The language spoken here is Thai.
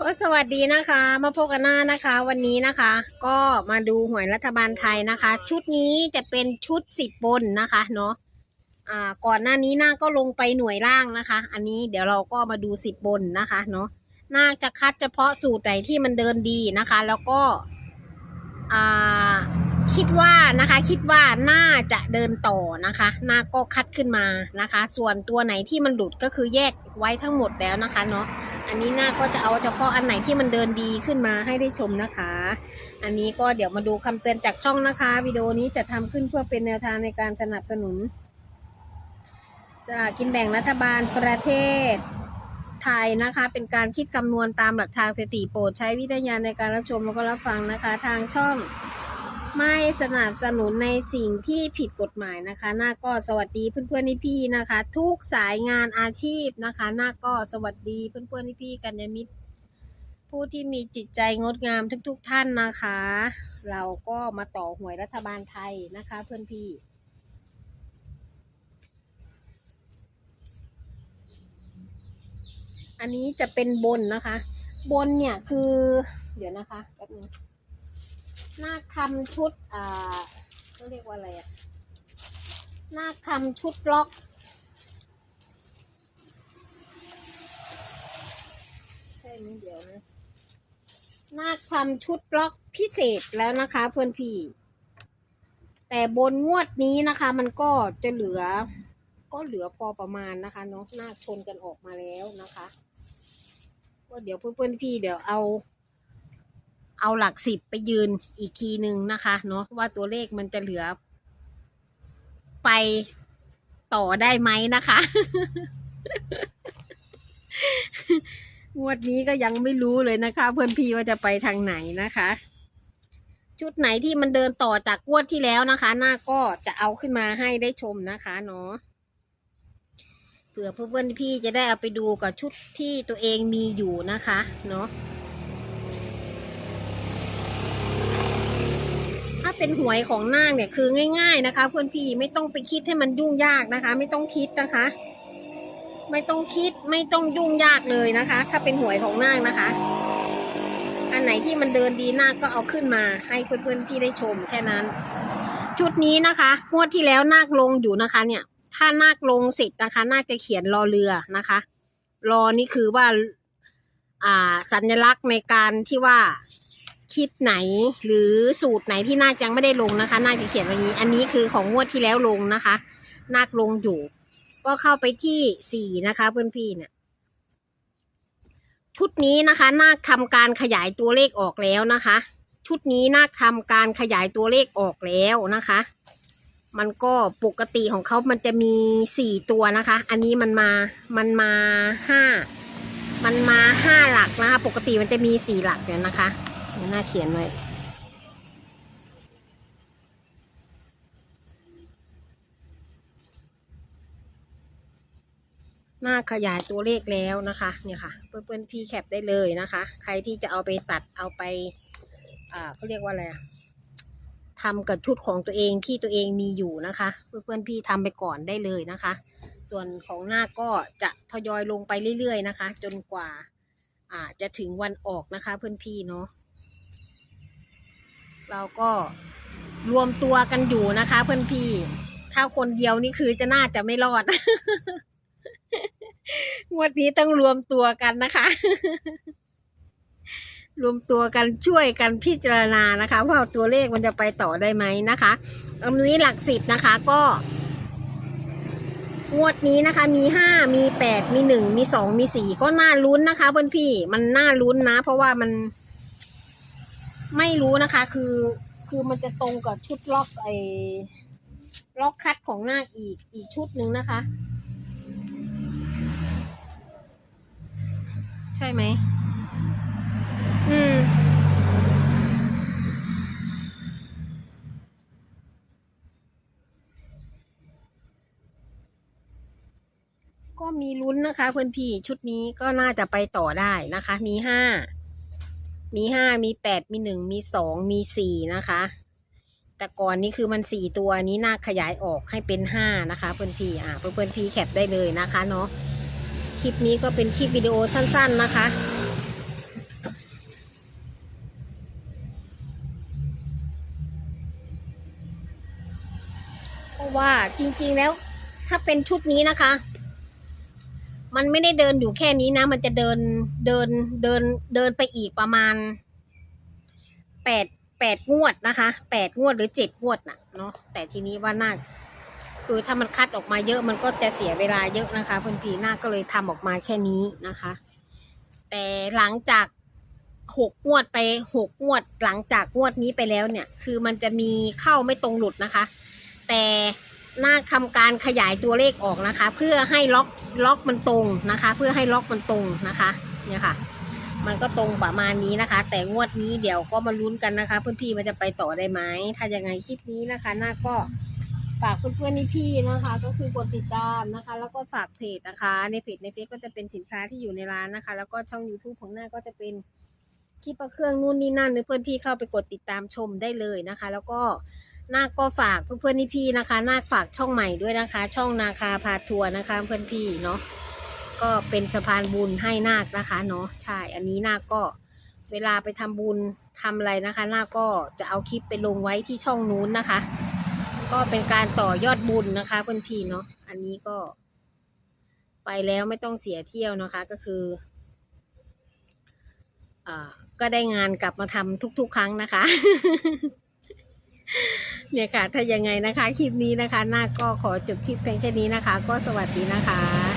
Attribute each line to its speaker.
Speaker 1: ก็สวัสดีนะคะ มาพบกันหน้านะคะ วันนี้นะคะ ก็มาดูหวยรัฐบาลไทยนะคะ ชุดนี้จะเป็นชุดสิบบนนะคะเนาะอ่าก่อนหน้านี้หน้าก็ลงไปหน่วยล่างนะคะ อันนี้เดี๋ยวเราก็มาดูสิบบนนะคะเนาะน่าจะคัดเฉพาะสูตรไหนที่มันเดินดีนะคะ แล้วก็อ่า คิดว่านะคะคิดว่าน่าจะเดินต่อนะคะหน้าก็คัดขึ้นมานะคะ ส่วนตัวไหนที่มันหลุดก็คือแยกไว้ทั้งหมดแล้วนะคะเนาะอันนี้หน้าก็จะเอาเฉพาะอันไหนที่มันเดินดีขึ้นมาให้ได้ชมนะคะ อันนี้ก็เดี๋ยวมาดูคำเตือนจากช่องนะคะวิดีโอนี้จะทำขึ้นเพื่อเป็นแนวทางในการสนับสนุนกินแบ่งรัฐบาลประเทศไทยนะคะ เป็นการคิดคำนวณตามหลักทางสถิติโปรดใช้วิทยาในการรับชมแล้วก็รับฟังนะคะ ทางช่อง ไม่สนับสนุนในสิ่งที่ผิดกฎหมายนะคะหน้าก็สวัสดีเพื่อนๆพี่ๆนะคะ ทุกสายงานอาชีพนะคะหน้าก็สวัสดีเพื่อนๆพี่ๆกัญญมิตร ผู้ที่มีจิตใจงดงามทุกๆท่านนะคะ เราก็มาต่อหวยรัฐบาลไทยนะคะเพื่อนพี่อันนี้จะเป็นบนนะคะ บนเนี่ยคือ เดี๋ยวนะคะแป๊บนึง หน้าคำชุดอ่าเขาเรียกว่าอะไรอะหน้าคำชุดล็อกใช่ไหมเดี๋ยวนะหน้าคำชุดล็อกพิเศษแล้วนะคะเพื่อนพี่ แต่บนงวดนี้นะคะ มันก็จะเหลือ ก็เหลือพอประมาณนะคะเนาะหน้าชนกันออกมาแล้วนะคะก็เดี๋ยวเพื่อนๆพี่เดี๋ยวเอา เอาหลักสิบไปยืนอีกทีหนึ่งนะคะเนาะว่าตัวเลขมันจะเหลือ ไปต่อได้ไหมนะคะ งวดนี้ก็ยังไม่รู้เลยนะคะ เพื่อนพี่ว่าจะไปทางไหนนะคะ ชุดไหนที่มันเดินต่อจากงวดที่แล้วนะคะ หน้าก็จะเอาขึ้นมาให้ได้ชมนะคะเนาะเผื่อเพื่อนพี่จะได้เอาไปดูกับชุดที่ตัวเองมีอยู่นะคะ เนาะ ถ้า เป็นหวยของนางเนี่ยคือง่าย ๆนะคะ เพื่อนพี่ไม่ต้องไปคิดให้มันยุ่งยากนะคะ ไม่ต้องคิดนะคะ ไม่ต้องคิดไม่ต้องยุ่งยากเลยนะคะ ถ้าเป็นหวยของนางนะคะ อันไหนที่มันเดินดีนาคก็เอาขึ้นมา ให้เพื่อนๆพี่ได้ชมแค่นั้น ชุดนี้นะคะงวดที่แล้วนาคลงอยู่นะคะเนี่ย ถ้านาคลงเสร็จนะคะนาคจะเขียนรอเรือนะคะรอนี่คือว่า อ่าสัญลักษณ์ในการที่ว่า คลิปไหน หรือสูตรไหนที่นาคยังไม่ได้ลงนะคะนาคจะเขียนไว้อย่างนี้ อันนี้คือของงวดที่แล้วลงนะคะ นาคลงอยู่ ก็เข้าไปที่สี่นะคะเพื่อนพี่เนี่ยชุดนี้นะคะนาคทำการขยายตัวเลขออกแล้วนะคะ ชุดนี้นาคทำการขยายตัวเลขออกแล้วนะคะ มันก็ปกติของเขามันจะมีสี่ตัวนะคะ อันนี้มันมามันมาห้ามันมาห้าหลักนะคะ ปกติมันจะมีสี่หลักเนี่ยนะคะ หน้าเขียนไว้หน้าขยายตัวเลขแล้วนะคะ เนี่ยค่ะ เพื่อนๆพี่แคปได้เลยนะคะ ใครที่จะเอาไปตัดเอาไป อ่าเขาเรียกว่าอะไรอะทำกับชุดของตัวเองที่ตัวเองมีอยู่นะคะ เพื่อนๆพี่ทำไปก่อนได้เลยนะคะ ส่วนของหน้าก็จะทยอยลงไปเรื่อยๆนะคะ จนกว่า อ่าจะถึงวันออกนะคะ เพื่อนพี่เนาะ เราก็รวมตัวกันอยู่นะคะ เพื่อนพี่ ถ้าคนเดียวนี่คือจะน่าจะไม่รอด งวดนี้ต้องรวมตัวกันนะคะ รวมตัวกันช่วยกันพิจารณานะคะว่าตัวเลขมันจะไปต่อได้ไหมนะคะอันนี้หลักสิบนะคะก็งวดนี้นะคะ มีห้ามีแปดมีหนึ่งมีสองมีสี่ก็น่าลุ้นนะคะ เพื่อนพี่ มันน่าลุ้นนะ เพราะว่ามัน ไม่รู้นะคะ คือคือมันจะตรงกับชุดล็อกไอ้ล็อกคัดของหน้าอีกอีกชุดหนึ่งนะคะ ใช่ไหมอืมก็มีลุ้นนะคะเพื่อนพี่ชุดนี้ก็น่าจะไปต่อได้นะคะ มีห้า มีห้ามีแปดมีหนึ่งมีสองมีสี่นะคะ แต่ก่อนนี้คือมันสี่ตัวนี้น่าขยายออกให้เป็นห้านะคะ เพื่อนพี่อะเพื่อนเพื่อนพี่แคปได้เลยนะคะเนาะคลิปนี้ก็เป็นคลิปวิดีโอสั้น ๆนะคะเพราะว่าจริงๆแล้วถ้าเป็นชุดนี้นะคะ มันไม่ได้เดินอยู่แค่นี้นะ มันจะเดินเดินเดินเดินไปอีกประมาณแปดแปดงวดนะคะแปดงวดหรือเจ็ดงวดน่ะเนาะแต่ทีนี้ว่าน่าคือถ้ามันคัดออกมาเยอะมันก็จะเสียเวลาเยอะนะคะเพื่อนพีนาก็เลยทำออกมาแค่นี้นะคะ แต่หลังจากหกงวดไปหกงวดหลังจากงวดนี้ไปแล้วเนี่ย คือมันจะมีเข้าไม่ตรงหลุดนะคะ แต่ หน้าทำการขยายตัวเลขออกนะคะ เพื่อให้ล็อกล็อกมันตรงนะคะ เพื่อให้ล็อกมันตรงนะคะเนี่ยค่ะ มันก็ตรงประมาณนี้นะคะ แต่งวดนี้เดี๋ยวก็มาลุ้นกันนะคะเพื่อนพี่มันจะไปต่อได้ไหมถ้ายังไงคลิปนี้นะคะนาก็ฝากเพื่อนๆนี่พี่นะคะ ก็คือกดติดตามนะคะ แล้วก็ฝากเพจนะคะ ในเพจในเฟซก็จะเป็นสินค้าที่อยู่ในร้านนะคะ แล้วก็ช่อง YouTube ของหน้าก็จะเป็นคลิปประเครื่องนู่นนี่นั่นเพื่อนพี่เข้าไปกดติดตามชมได้เลยนะคะ แล้วก็ นาคก็ฝากเพื่อนๆนี่พี่นะคะ นาคฝากช่องใหม่ด้วยนะคะ ช่องนาคาพาทัวร์นะคะ เพื่อนพี่เนาะก็เป็นสะพานบุญให้นาคนะคะเนาะใช่ อันนี้นาคก็เวลาไปทำบุญทำอะไรนะคะ นาคก็จะเอาคลิปไปลงไว้ที่ช่องนู้นนะคะ ก็เป็นการต่อยอดบุญนะคะ เพื่อนพี่เนาะอันนี้ก็ ไปแล้วไม่ต้องเสียเที่ยวนะคะ ก็คืออ่าก็ได้งานกลับมาทำทุก ๆ ครั้งนะคะ เนี่ยค่ะ ถ้ายังไงนะคะ คลิปนี้นะคะนาก็ขอจบคลิปเพียงแค่นี้นะคะ ก็สวัสดีนะคะ